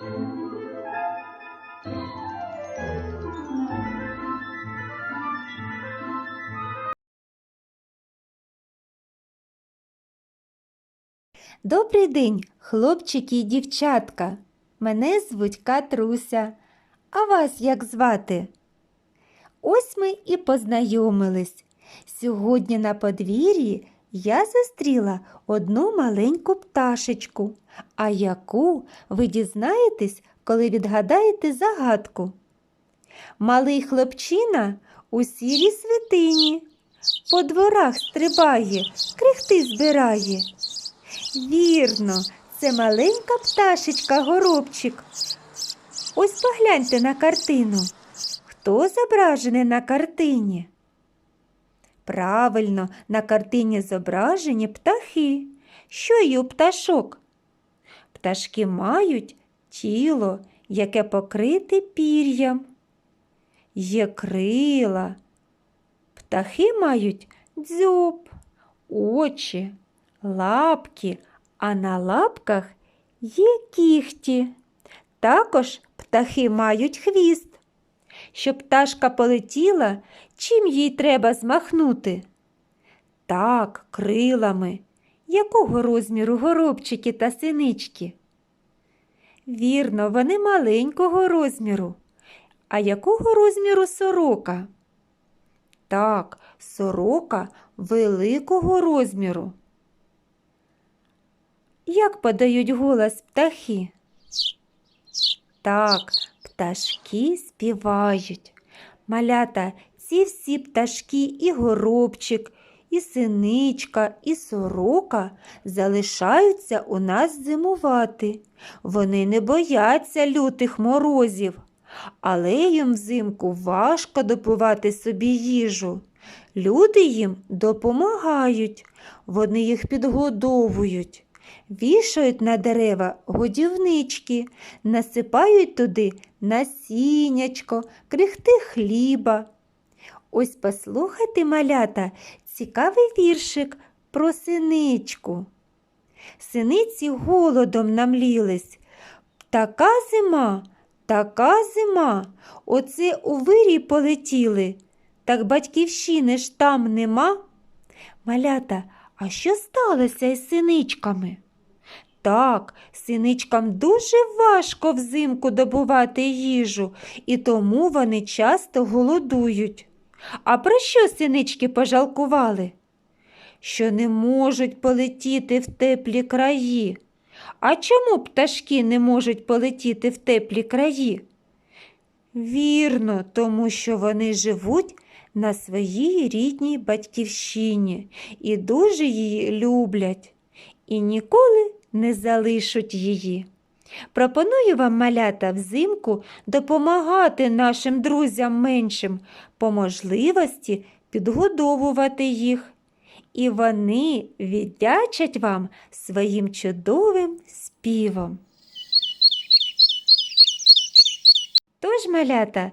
Добрий день, хлопчики і дівчатка. Мене звуть Катруся. А вас як звати? Ось ми і познайомились. Сьогодні на подвір'ї я зустріла одну маленьку пташечку, а яку ви дізнаєтесь, коли відгадаєте загадку. Малий хлопчина у сірій свитині, по дворах стрибає, крихти збирає. Вірно, це маленька пташечка горобчик. Ось погляньте на картину. Хто зображений на картині? Правильно, на картині зображені птахи. Що є у пташок? Пташки мають тіло, яке покрите пір'ям. Є крила. Птахи мають дзьоб, очі, лапки, а на лапках є кіхті. Також птахи мають хвіст. Щоб пташка полетіла, чим їй треба змахнути? Так, крилами. Якого розміру горобчики та синички? Вірно, вони маленького розміру. А якого розміру сорока? Так, сорока великого розміру. Як подають голос птахи? Так, пташки співають. Малята, ці всі пташки і горобчик, і синичка, і сорока залишаються у нас зимувати. Вони не бояться лютих морозів, але їм взимку важко добувати собі їжу. Люди їм допомагають, вони їх підгодовують, вішають на дерева годівнички, насипають туди насіннячко, крихти хліба. Ось послухайте, малята, цікавий віршик про синичку. Синиці голодом намлілись. Така зима, така зима, оце у вирій полетіли. Так батьківщини ж там нема. Малята, а що сталося із синичками? Так, синичкам дуже важко взимку добувати їжу, і тому вони часто голодують. А про що синички пожалкували? Що не можуть полетіти в теплі краї. А чому пташки не можуть полетіти в теплі краї? Вірно, тому що вони живуть на своїй рідній батьківщині і дуже її люблять, і ніколи не залишать її. Пропоную вам, малята, взимку допомагати нашим друзям меншим, по можливості підгодовувати їх. І вони віддячать вам своїм чудовим співом. Тож, малята,